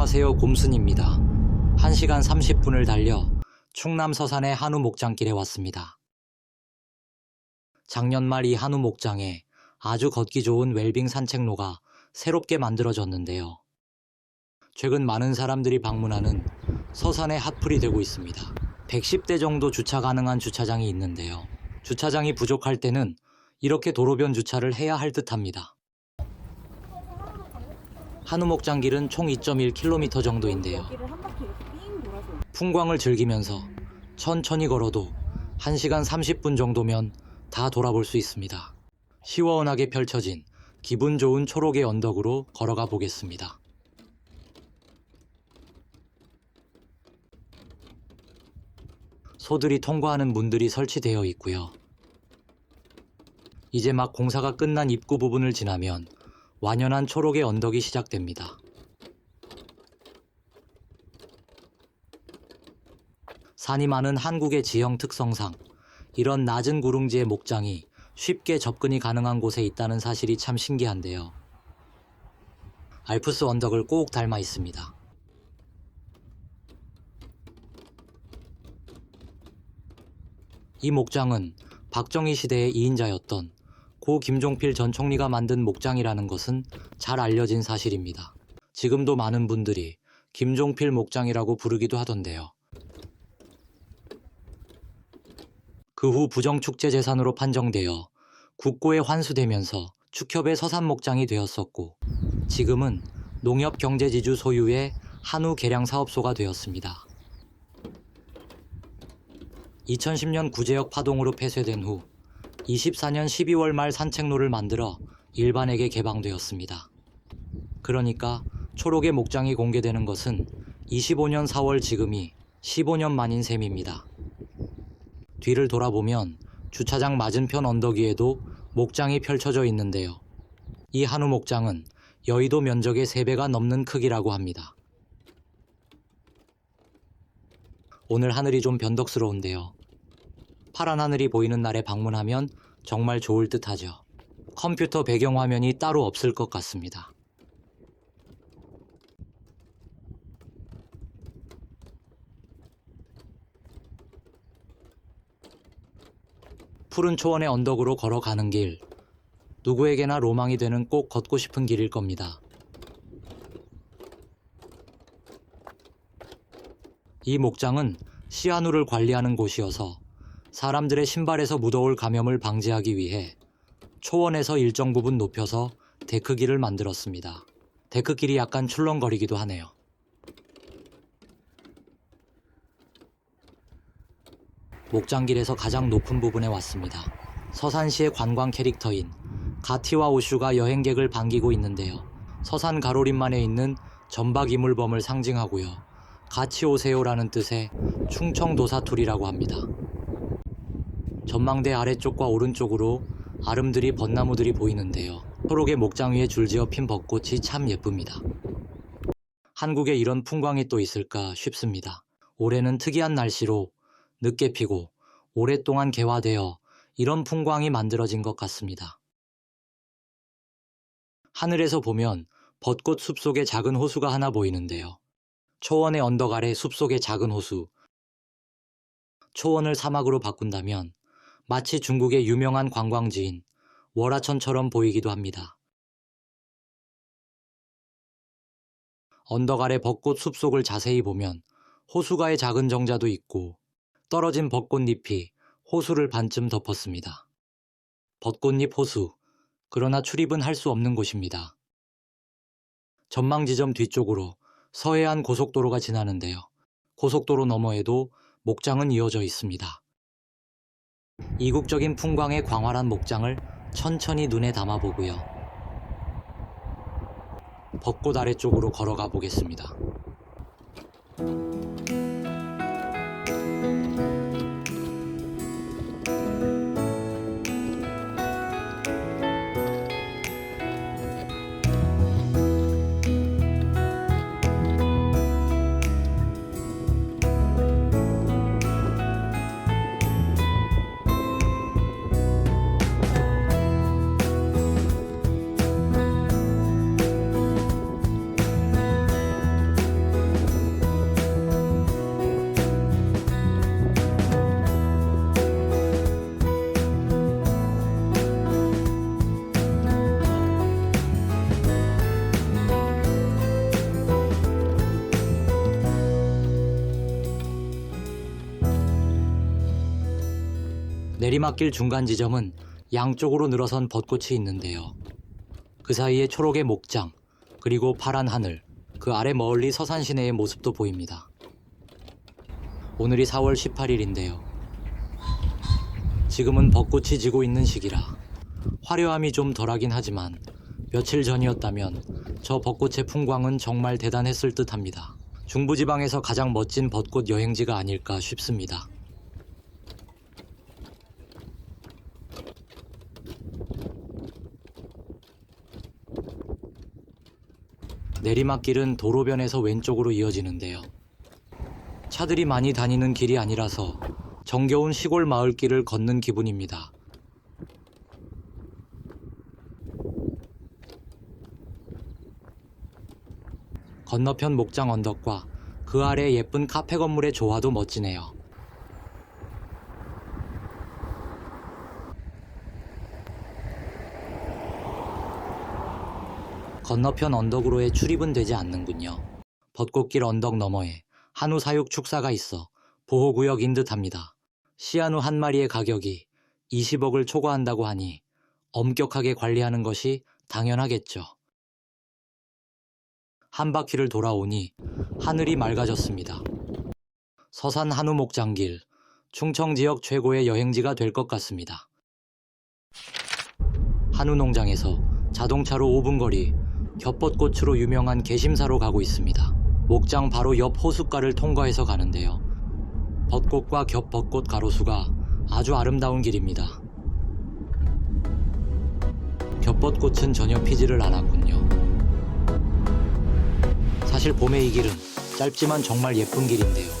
안녕하세요 곰순입니다. 1시간 30분을 달려 충남 서산의 한우 목장길에 왔습니다. 작년 말 이 한우 목장에 아주 걷기 좋은 웰빙 산책로가 새롭게 만들어졌는데요. 최근 많은 사람들이 방문하는 서산의 핫플이 되고 있습니다. 110대 정도 주차 가능한 주차장이 있는데요. 주차장이 부족할 때는 이렇게 도로변 주차를 해야 할 듯합니다. 한우 목 장길은 총 2.1km 정도인데요. 풍광을 즐기면서 천천히 걸어도 1시간 30분 정도면 다 돌아볼 수 있습니다. 시원하게 펼쳐진 기분 좋은 초록의 언덕으로 걸어가 보겠습니다. 소들이 통과하는 문들이 설치되어 있고요. 이제 막 공사가 끝난 입구 부분을 지나면 완연한 초록의 언덕이 시작됩니다. 산이 많은 한국의 지형 특성상 이런 낮은 구릉지의 목장이 쉽게 접근이 가능한 곳에 있다는 사실이 참 신기한데요. 알프스 언덕을 꼭 닮아 있습니다. 이 목장은 박정희 시대의 2인자였던 고 김종필 전 총리가 만든 목장이라는 것은 잘 알려진 사실입니다. 지금도 많은 분들이 김종필 목장이라고 부르기도 하던데요. 그 후 부정축제 재산으로 판정되어 국고에 환수되면서 축협의 서산목장이 되었었고 지금은 농협경제지주 소유의 한우 개량 사업소가 되었습니다. 2010년 구제역 파동으로 폐쇄된 후 24년 12월 말 산책로를 만들어 일반에게 개방되었습니다. 그러니까 초록의 목장이 공개되는 것은 25년 4월 지금이 15년 만인 셈입니다. 뒤를 돌아보면 주차장 맞은편 언덕 위에도 목장이 펼쳐져 있는데요. 이 한우 목장은 여의도 면적의 3배가 넘는 크기라고 합니다. 오늘 하늘이 좀 변덕스러운데요. 파란 하늘이 보이는 날에 방문하면 정말 좋을 듯 하죠. 컴퓨터 배경화면이 따로 없을 것 같습니다. 푸른 초원의 언덕으로 걸어가는 길. 누구에게나 로망이 되는 꼭 걷고 싶은 길일 겁니다. 이 목장은 시아누를 관리하는 곳이어서 사람들의 신발에서 묻어올 감염을 방지하기 위해 초원에서 일정 부분 높여서 데크길을 만들었습니다. 데크길이 약간 출렁거리기도 하네요. 목장길에서 가장 높은 부분에 왔습니다. 서산시의 관광 캐릭터인 가티와 오슈가 여행객을 반기고 있는데요. 서산 가로림만에 있는 전박 이물범을 상징하고요. 같이 오세요라는 뜻의 충청도사툴이라고 합니다. 전망대 아래쪽과 오른쪽으로 아름드리 벚나무들이 보이는데요. 초록의 목장 위에 줄지어 핀 벚꽃이 참 예쁩니다. 한국에 이런 풍광이 또 있을까 싶습니다. 올해는 특이한 날씨로 늦게 피고 오랫동안 개화되어 이런 풍광이 만들어진 것 같습니다. 하늘에서 보면 벚꽃 숲 속에 작은 호수가 하나 보이는데요. 초원의 언덕 아래 숲 속의 작은 호수. 초원을 사막으로 바꾼다면 마치 중국의 유명한 관광지인 월하천처럼 보이기도 합니다. 언덕 아래 벚꽃 숲속을 자세히 보면 호수가의 작은 정자도 있고 떨어진 벚꽃잎이 호수를 반쯤 덮었습니다. 벚꽃잎 호수, 그러나 출입은 할 수 없는 곳입니다. 전망 지점 뒤쪽으로 서해안 고속도로가 지나는데요. 고속도로 너머에도 목장은 이어져 있습니다. 이국적인 풍광의 광활한 목장을 천천히 눈에 담아보고요. 벚꽃 아래쪽으로 걸어가 보겠습니다. 내리막길 중간 지점은 양쪽으로 늘어선 벚꽃이 있는데요. 그 사이에 초록의 목장, 그리고 파란 하늘, 그 아래 멀리 서산 시내의 모습도 보입니다. 오늘이 4월 18일인데요. 지금은 벚꽃이 지고 있는 시기라 화려함이 좀 덜하긴 하지만 며칠 전이었다면 저 벚꽃의 풍광은 정말 대단했을 듯 합니다. 중부지방에서 가장 멋진 벚꽃 여행지가 아닐까 싶습니다. 내리막길은 도로변에서 왼쪽으로 이어지는데요. 차들이 많이 다니는 길이 아니라서 정겨운 시골 마을길을 걷는 기분입니다. 건너편 목장 언덕과 그 아래 예쁜 카페 건물의 조화도 멋지네요. 건너편 언덕으로의 출입은 되지 않는군요. 벚꽃길 언덕 너머에 한우 사육 축사가 있어 보호구역인 듯합니다. 시한우 한 마리의 가격이 20억을 초과한다고 하니 엄격하게 관리하는 것이 당연하겠죠. 한 바퀴를 돌아오니 하늘이 맑아졌습니다. 서산 한우 목장길, 충청 지역 최고의 여행지가 될 것 같습니다. 한우 농장에서 자동차로 5분 거리 겹벚꽃으로 유명한 개심사로 가고 있습니다. 목장 바로 옆 호숫가를 통과해서 가는데요. 벚꽃과 겹벚꽃 가로수가 아주 아름다운 길입니다. 겹벚꽃은 전혀 피지를 않았군요. 사실 봄의 이 길은 짧지만 정말 예쁜 길인데요.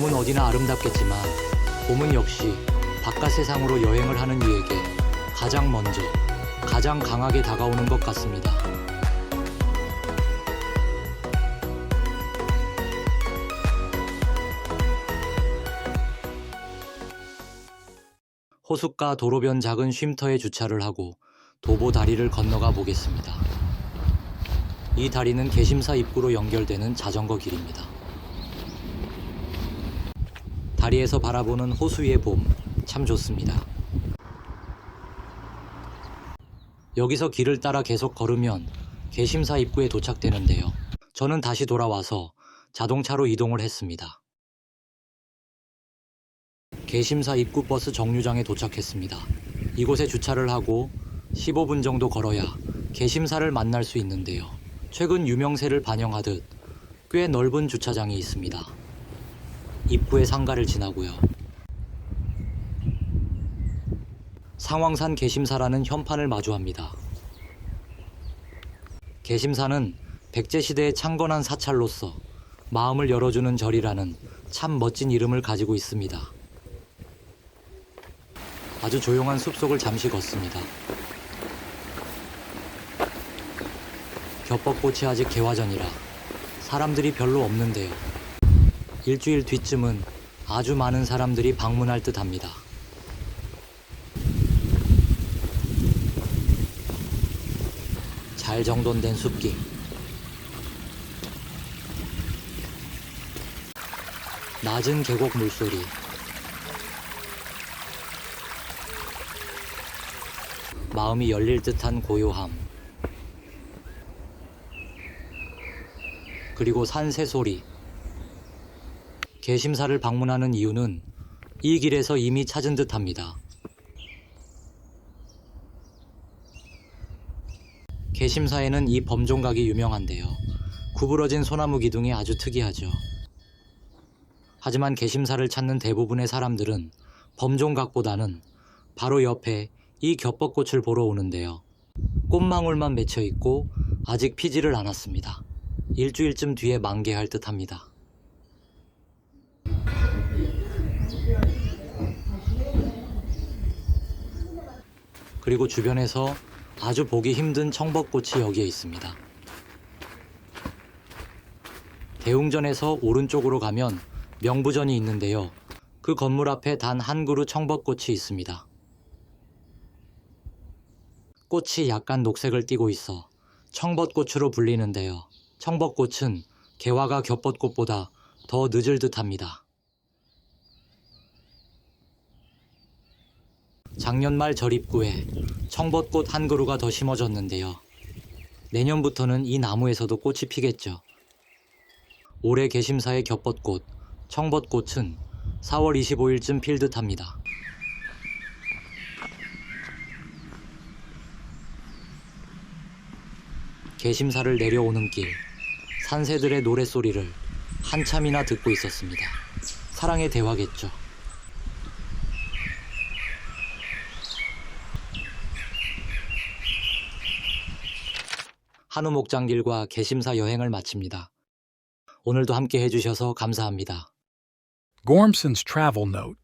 봄은 어디나 아름답겠지만 봄은 역시 바깥 세상으로 여행을 하는 이에게 가장 먼저 가장 강하게 다가오는 것 같습니다. 호숫가 도로변 작은 쉼터에 주차를 하고 도보 다리를 건너가 보겠습니다. 이 다리는 개심사 입구로 연결되는 자전거 길입니다. 다리에서 바라보는 호수의 봄 참 좋습니다. 여기서 길을 따라 계속 걸으면 개심사 입구에 도착되는데요. 저는 다시 돌아와서 자동차로 이동을 했습니다. 개심사 입구 버스 정류장에 도착했습니다. 이곳에 주차를 하고 15분 정도 걸어야 개심사를 만날 수 있는데요. 최근 유명세를 반영하듯 꽤 넓은 주차장이 있습니다. 입구의 상가를 지나고요. 상황산 개심사라는 현판을 마주합니다. 개심사는 백제시대의 창건한 사찰로서 마음을 열어주는 절이라는 참 멋진 이름을 가지고 있습니다. 아주 조용한 숲속을 잠시 걷습니다. 겹벚꽃이 아직 개화전이라 사람들이 별로 없는데요. 일주일 뒤쯤은 아주 많은 사람들이 방문할 듯 합니다. 잘 정돈된 숲길. 낮은 계곡 물소리. 마음이 열릴 듯한 고요함. 그리고 산새 소리. 개심사를 방문하는 이유는 이 길에서 이미 찾은 듯 합니다. 개심사에는 이 범종각이 유명한데요. 구부러진 소나무 기둥이 아주 특이하죠. 하지만 개심사를 찾는 대부분의 사람들은 범종각보다는 바로 옆에 이 겹벚꽃을 보러 오는데요. 꽃망울만 맺혀 있고 아직 피지를 않았습니다. 일주일쯤 뒤에 만개할 듯 합니다. 그리고 주변에서 아주 보기 힘든 청벚꽃이 여기에 있습니다. 대웅전에서 오른쪽으로 가면 명부전이 있는데요. 그 건물 앞에 단 한 그루 청벚꽃이 있습니다. 꽃이 약간 녹색을 띠고 있어 청벚꽃으로 불리는데요. 청벚꽃은 개화가 겹벚꽃보다 더 늦을 듯합니다. 작년 말 절 입구에 청벚꽃 한 그루가 더 심어졌는데요. 내년부터는 이 나무에서도 꽃이 피겠죠. 올해 개심사의 겹벚꽃, 청벚꽃은 4월 25일쯤 필 듯합니다. 개심사를 내려오는 길, 산새들의 노랫소리를 한참이나 듣고 있었습니다. 사랑의 대화겠죠. 한우 목장길과 개심사 여행을 마칩니다. 오늘도 함께 해주셔서 감사합니다. Gormson's Travel Note